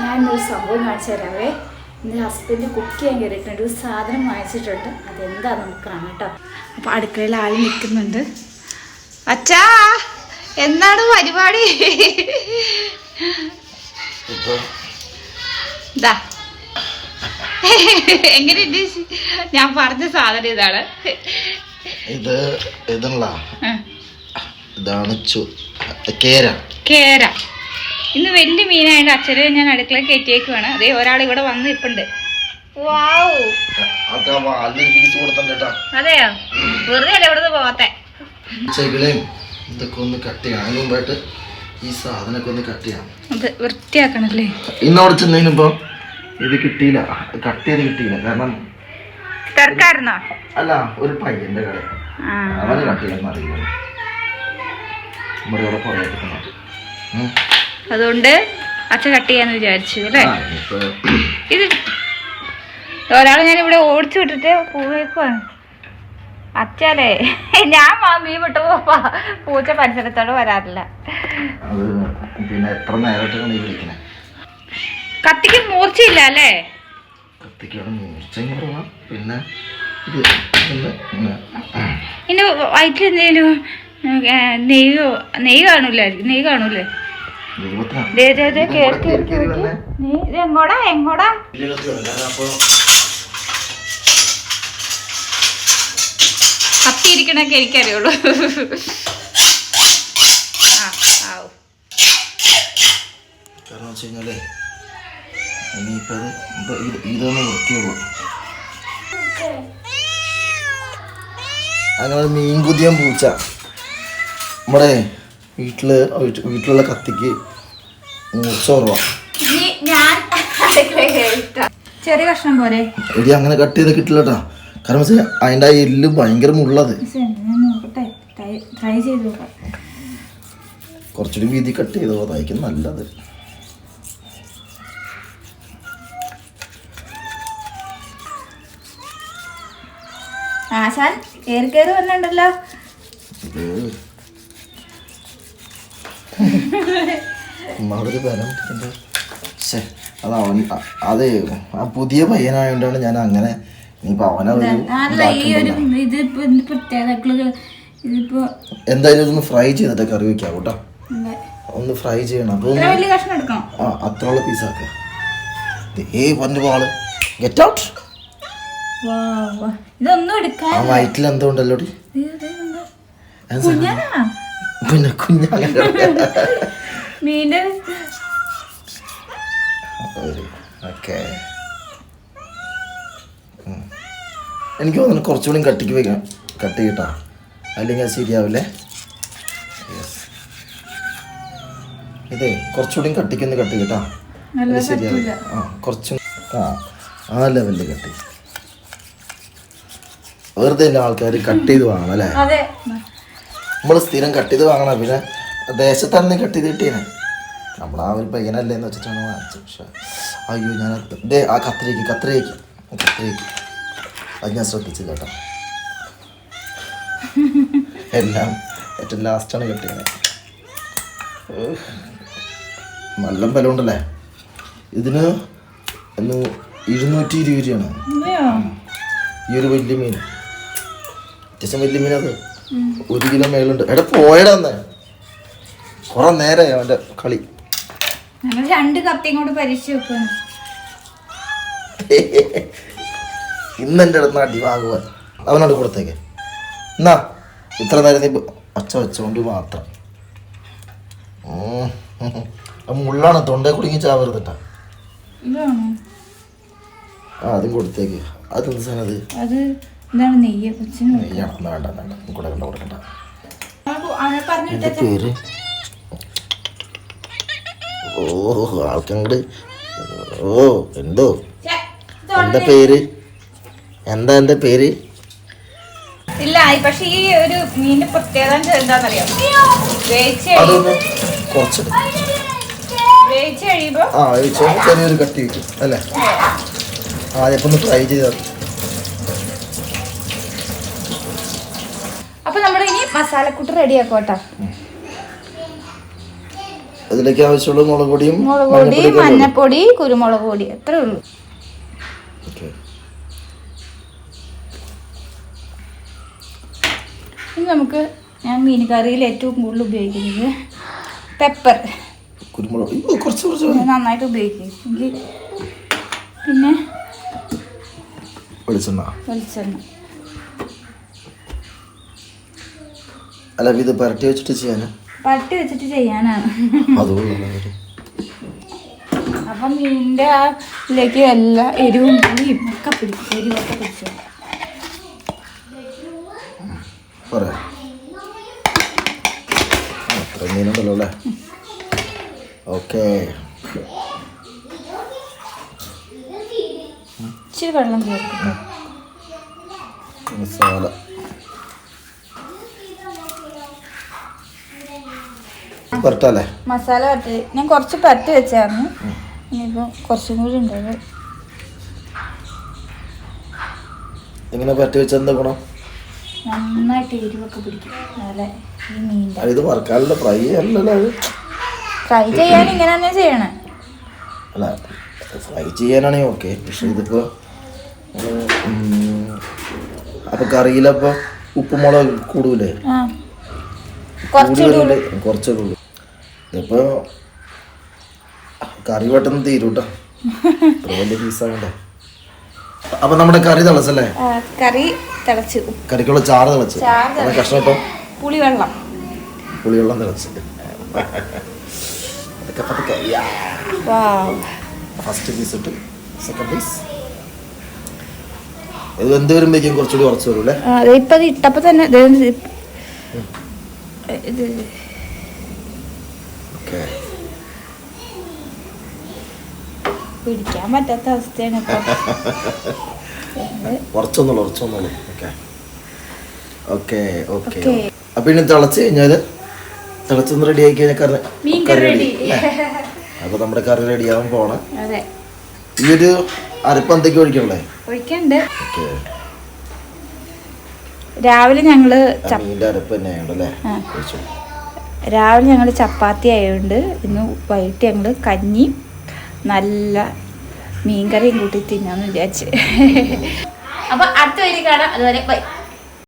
ഞാൻ ഇന്നൊരു സംഭവം കാണിച്ചു തരാവേ ഇന്ന് ഹസ്ബൻഡ് കുക്ക് ചെയ്യാൻ കയറിയിട്ടുണ്ട്. ഒരു സാധനം വാങ്ങിച്ചിട്ടുണ്ട്. അതെന്താന്ന് നമുക്ക് കാണാം കേട്ടോ. അപ്പോൾ അടുക്കളയിൽ ആൾ നിൽക്കുന്നുണ്ട്. അച്ഛാ എന്താണ് പരിപാടി? ഇതാ എങ്ങനെയുണ്ട്? ഞാൻ പറഞ്ഞ സാധനം ഇതാണ്. ഇത് ഇതാണല്ലോ ഇതാണ് കേര. കേര. ഇന്ന് വലിയ മീനായതുകൊണ്ട് അച്ഛനെ ഞാൻ അടുക്കള കയറ്റിയേക്കുവാണ്. അതേ ഒരാൾ ഇവിടെ വന്ന് ഇപ്പുണ്ട്. അതെയോ? വെറുതെ അല്ല ഇവിടുന്ന് പോകത്തെ ചെകിളയും ഇതൊക്കെ ഒന്ന് കട്ട് ചെയ്യണം. അതിന് മുമ്പായിട്ട് ഈ സാധനമൊക്കെ ഒന്ന് കട്ട് ചെയ്യാം അത് വൃത്തിയാക്കണല്ലേ? ഇന്നവിടെ ചെന്നതിനിപ്പോ ഇത് കിട്ടിയില്ല. കട്ട് ചെയ്ത് കിട്ടിയില്ല. കാരണം തിരക്കായിരുന്നോ? അല്ല ഒരു പയ്യന്റെ കട. ആ. അവന് കട്ട് ചെയ്യാൻ അറിയില്ല. നമ്മുടെ ഇവിടെ കുറേ കിട്ടുന്നു അതുകൊണ്ട് അച്ഛൻ കട്ട് ചെയ്യാന്ന് വിചാരിച്ചു അല്ലേ? ഇത് ഒരാൾ ഞാൻ ഇവിടെ ഓടിച്ചു വിട്ടിട്ട് പോയേക്കുവാണ്. അച്ഛല്ലേ ഞാൻ മീൻ വിട്ടു പോവാ പൂച്ച പരിസരത്തോട് വരാറില്ല. പിന്നെ എത്ര നേരമായിട്ടാണ് നീ കത്തിക്ക് മൂർച്ചയില്ല അല്ലേ? പിന്നെ ഇനി വയറ്റിൽ എന്തെങ്കിലും നെയ്യോ നെയ്യ് കാണൂല നെയ്യ് കാണൂലേ? എങ്ങോടാ എങ്ങോടാ? കത്തിയിരിക്കണൊക്കെ എനിക്കറിയുള്ളൂ കാരണം വെച്ച് കഴിഞ്ഞാലേ ഇതൊന്ന് വൃത്തിയുള്ളൂ അങ്ങനെ മീൻകുതിയം പൂച്ച. നമ്മുടെ വീട്ടിൽ വീട്ട് വീട്ടിലുള്ള കത്തിക്ക് മൂർച്ച. ചെറിയ കഷ്ണം പോലെ. എടി അങ്ങനെ കട്ട് ചെയ്ത് കിട്ടില്ലട്ടാ. കാരണം വെച്ചാൽ അതിന്റെ ആ എല്ല് ഭയങ്കര മുള്ളത്. ഞാൻ നോക്കട്ടെ. ട്രൈ ചെയ്ത് നോക്കാം. കുറച്ചുകൂടി വീതി കട്ട് ചെയ്തോ അതായിരിക്കും നല്ലത്. ആശാൻ കേറി കയറി വന്നിട്ടുണ്ടല്ലോ. നമ്മളൊരു ബലം അത് അവൻ അത് ആ പുതിയ പയ്യനായോണ്ടാണ് ഞാൻ അങ്ങനെ ഇനിയിപ്പോ ഒരു എന്തായാലും ഇതൊന്ന് ഫ്രൈ ചെയ്തിട്ട് കറി വെക്കാം കേട്ടോ ഒന്ന് ഫ്രൈ ചെയ്യണം. അപ്പൊ ആ അത്രയുള്ള പീസാക്കുക ഏ പണ്ട് പാൾ ഗെറ്റ് ഔട്ട് ആ വയറ്റിൽ എന്തോ ഉണ്ടല്ലോ പിന്നെ കുഞ്ഞാങ്ങനെ മീന്റെ? ഓക്കെ. എനിക്ക് തോന്നുന്നു കുറച്ചുകൂടി കട്ടിക്ക് വെക്കാം കട്ട് ചെയ്യട്ടാ. അല്ലെങ്കിൽ അത് ശരിയാവില്ലേ? Yes. ഇതേ കുറച്ചുകൂടി കട്ടിക്കൊന്ന് കട്ട് ചെയ്യട്ടാ. അത് ശരിയാവില്ല? ആ കുറച്ചും ആ ആ ലെവലിൽ കട്ടി വെറുതെ എല്ലാ ആൾക്കാർ കട്ട് ചെയ്ത് വാങ്ങണം അല്ലേ? നമ്മൾ സ്ഥിരം കട്ട് ചെയ്ത് വാങ്ങണം പിന്നെ ദേശത്തന്നെ കട്ട് ചെയ്ത് കിട്ടിയനെ. നമ്മൾ ആ ഒരു പയ്യനല്ലേ എന്ന് വെച്ചിട്ടാണ് വാങ്ങിച്ചത്. പക്ഷെ അയ്യോ ഞാൻ ദേ ആ കത്തിലേക്ക് കത്തിലേക്ക് കത്തിലേക്ക് അത് ഞാൻ ശ്രദ്ധിച്ചു കേട്ടോ. എല്ലാം ഏറ്റവും ലാസ്റ്റാണ് കിട്ടിയത് നല്ല ബലമുണ്ടല്ലേ ഇതിന് എന്ന് ഇരുന്നൂറ്റി ഇരുപത് രൂപയാണ് ഈ ഒരു വലിയ മീൻ. അത്യാവശ്യം വലിയ മീൻ അത്. ഒരു കിലോ മേലുണ്ട് എടാ പോയടാ കൊറേ കുറെ നേരമായി അവന്റെ കളി. രണ്ട് കപ്പിയും കൂടെ പരീക്ഷ വെക്കുന്നു ഇന്ന് എന്റെ അടുത്ത് അടി വാങ്ങുവാൻ. അവനോട് കൊടുത്തേക്ക്. എന്നാ ഇത്ര നേരം നീ ഒച്ച വെച്ചോണ്ട് മാത്രം. മുള്ളാണ് തൊണ്ടേ കുടുങ്ങി ചാവരുതട്ടാ. ആ അതും കൊടുത്തേക്ക്. അതെന്ത് സാധനം അത് എന്താണ് നെയ്യ്? കൊച്ചിന് നെയ്യാണ് എന്നാ വേണ്ട വേണ്ട. കൊടുക്കണ്ട. കൊടുക്കണ്ട അവനെ പറഞ്ഞിട്ട് എന്താ പേര്? ഓ ആൾക്കങ്ങട് ഓ എന്തോ? എന്താ പേര്? എന്താ എന്താ പേര്? ഇല്ല പക്ഷെ ഈ ഒരു മീനിന്റെ പ്രത്യേകത എന്താണെന്നറിയാം വേവിച്ച് അതൊന്ന് കുറച്ച് വേവിച്ച് കഴിയുമ്പോ ആ ചെറിയൊരു കട്ടി വെക്കും അല്ലേ? ആദ്യം ഒന്ന് ഫ്രൈ ചെയ്താൽ അപ്പൊ നമ്മൾ ഇനി മസാലക്കൂട്ട് റെഡിയാക്കോട്ടോ. അതിലേക്ക് ആവശ്യമുള്ള മുളക് പൊടിയും മുളക് പൊടി. മഞ്ഞപ്പൊടി കുരുമുളക് പൊടി അത്രേ ഉള്ളൂ. ഇനി നമുക്ക് ഞാൻ മീൻ കറിയിൽ ഏറ്റവും കൂടുതൽ ഉപയോഗിക്കുന്നത് പെപ്പർ കുരുമുളക് കുറച്ച് കുറച്ച് നന്നായിട്ട് ഉപയോഗിക്കും. പിന്നെ വെളിച്ചെണ്ണ. വെളിച്ചെണ്ണ. അല്ല ഇത് പരട്ടി വെച്ചിട്ട് ചെയ്യാനാ? പട്ടി വെച്ചിട്ട് ചെയ്യാനാണ്. അതുകൊള്ള അപ്പം മീനിന്റെ ആ ഇതിലേക്ക് എല്ലാ എരിവും പുളിയും ഒക്കെ പിടിക്കും എരിവൊക്കെ പിടിച്ചു പറയാം അത്ര മീനുണ്ടല്ലോ അല്ലേ? ഓക്കെ. ഇച്ചിരി വെള്ളം ചേർക്കും മസാല. പുരട്ടല്ലേ മസാല പറ്റി ഞാൻ കുറച്ച് പറ്റി വെച്ചായിരുന്നു. ഇനിയിപ്പോൾ കുറച്ചും കൂടി ഉണ്ടായത് ഇങ്ങനെ പുരട്ടി വെച്ചാൽ എന്താ ഗുണം? നന്നായിട്ട് എരിവൊക്കെ പിടിക്കും. അതുപോലെ ഈ മീൻ ഇത് വറക്കാനുള്ള ഫ്രൈ അല്ലല്ലോ അത്. ഫ്രൈ ചെയ്യാൻ ഇങ്ങനെ തന്നെ ചെയ്യണേ. അല്ല ഫ്രൈ ചെയ്യാനാണെങ്കിൽ ഓക്കെ പക്ഷെ ഇതിപ്പോൾ അപ്പോൾ കറിയിലപ്പോൾ ഉപ്പുമുളക് കൂടൂലേ? ആ. കുറച്ചുകൂടി ഉള്ളു. ഇതിപ്പോൾ കറി പെട്ടെന്ന് തീരൂട്ടോ. വലിയ പീസാകണ്ടേ അപ്പൊ നമ്മുടെ കറി തിളച്ചല്ലേ? കറി തിളച്ചു. കറിക്കുള്ള ചാറ് തിളച്ചു. ചാറ് അത് കഷ്ണം ഇപ്പം പുളിവെള്ളം. പുളിവെള്ളം തിളച്ചു. ഫസ്റ്റ് പീസ് ഇട്ട് സെക്കൻഡ് പീസ് ഇത് എന്ത് വരുമ്പോഴേക്കും കുറച്ചുകൂടി ഉറച്ചു വരും അല്ലേ ഇപ്പൊ ഇട്ടപ്പോ തന്നെ ഇത് ഓക്കെ. പിടിക്കാൻ പറ്റാത്ത അവസ്ഥയാണ് ഉറച്ചൊന്നുള്ളൂ ഉറച്ചൊന്നുള്ളൂ. ഓക്കെ. ഓക്കെ ഓക്കെ അപ്പൊ അപ്പം ഇനി തിളച്ച് കഴിഞ്ഞാൽ തിളച്ചൊന്ന് റെഡി ആക്കി കഴിഞ്ഞാൽ കറി കറി റെഡി. അപ്പോൾ നമ്മുടെ കറി റെഡി ആവാൻ പോണം. ഈ ഒരു അരപ്പ് എന്തൊക്കെ ഒഴിക്കണല്ലേ ഒഴിക്കണ്ട്. രാവിലെ ഞങ്ങൾ മീന്റെ അരപ്പ് തന്നെ ആയതുകൊണ്ടല്ലേ ആ. ഒഴിച്ചു. രാവിലെ ഞങ്ങൾ ചപ്പാത്തി ആയതുകൊണ്ട് ഇന്ന് വൈകിട്ട് ഞങ്ങൾ കഞ്ഞി നല്ല മീൻകറിയും കൂട്ടി തിന്നാന്ന് വിചാരിച്ച്. അപ്പൊ അടുത്ത വരി കാണാം. അതുവരെ ബൈ.